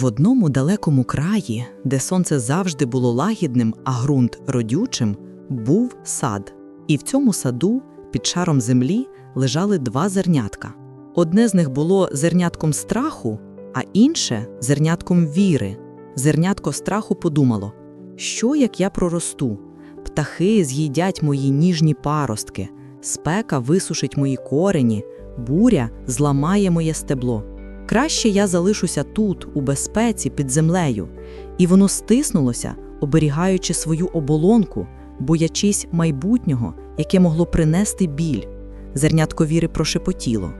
В одному далекому краї, де сонце завжди було лагідним, а ґрунт родючим, був сад. І в цьому саду під шаром землі лежали два зернятка. Одне з них було зернятком страху, а інше зернятком віри. Зернятко страху подумало: що як я проросту? Птахи з'їдять мої ніжні паростки, спека висушить мої корені, буря зламає моє стебло. Краще я залишуся тут, у безпеці, під землею, і воно стиснулося, оберігаючи свою оболонку, боячись майбутнього, яке могло принести біль. Зернятко віри прошепотіло.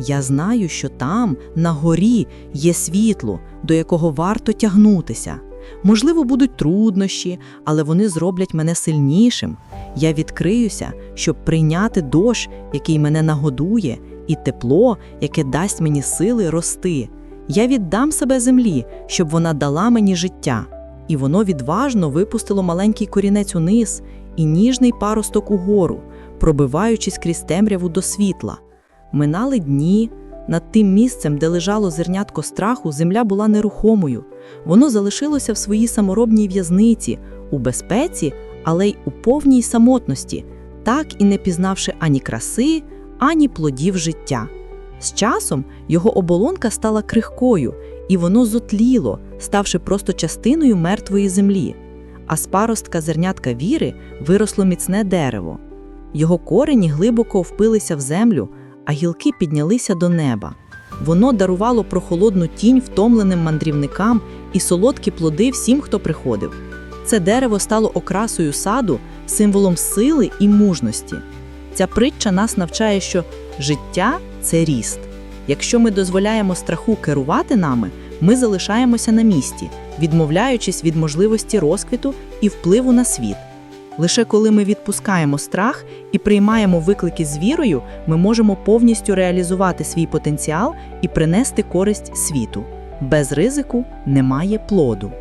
Я знаю, що там, на горі, є світло, до якого варто тягнутися. Можливо, будуть труднощі, але вони зроблять мене сильнішим. Я відкриюся, щоб прийняти дощ, який мене нагодує, і тепло, яке дасть мені сили рости. Я віддам себе землі, щоб вона дала мені життя. І воно відважно випустило маленький корінець униз і ніжний паросток угору, пробиваючись крізь темряву до світла. Минали дні. Над тим місцем, де лежало зернятко страху, земля була нерухомою. Воно залишилося в своїй саморобній в'язниці, у безпеці, але й у повній самотності, так і не пізнавши ані краси, ані плодів життя. З часом його оболонка стала крихкою, і воно зотліло, ставши просто частиною мертвої землі. А з паростка зернятка віри виросло міцне дерево. Його корені глибоко впилися в землю, а гілки піднялися до неба. Воно дарувало прохолодну тінь втомленим мандрівникам і солодкі плоди всім, хто приходив. Це дерево стало окрасою саду, символом сили і мужності. Ця притча нас навчає, що життя це ріст. Якщо ми дозволяємо страху керувати нами, ми залишаємося на місці, відмовляючись від можливості розквіту і впливу на світ. Лише коли ми відпускаємо страх і приймаємо виклики з вірою, ми можемо повністю реалізувати свій потенціал і принести користь світу. Без ризику немає плоду.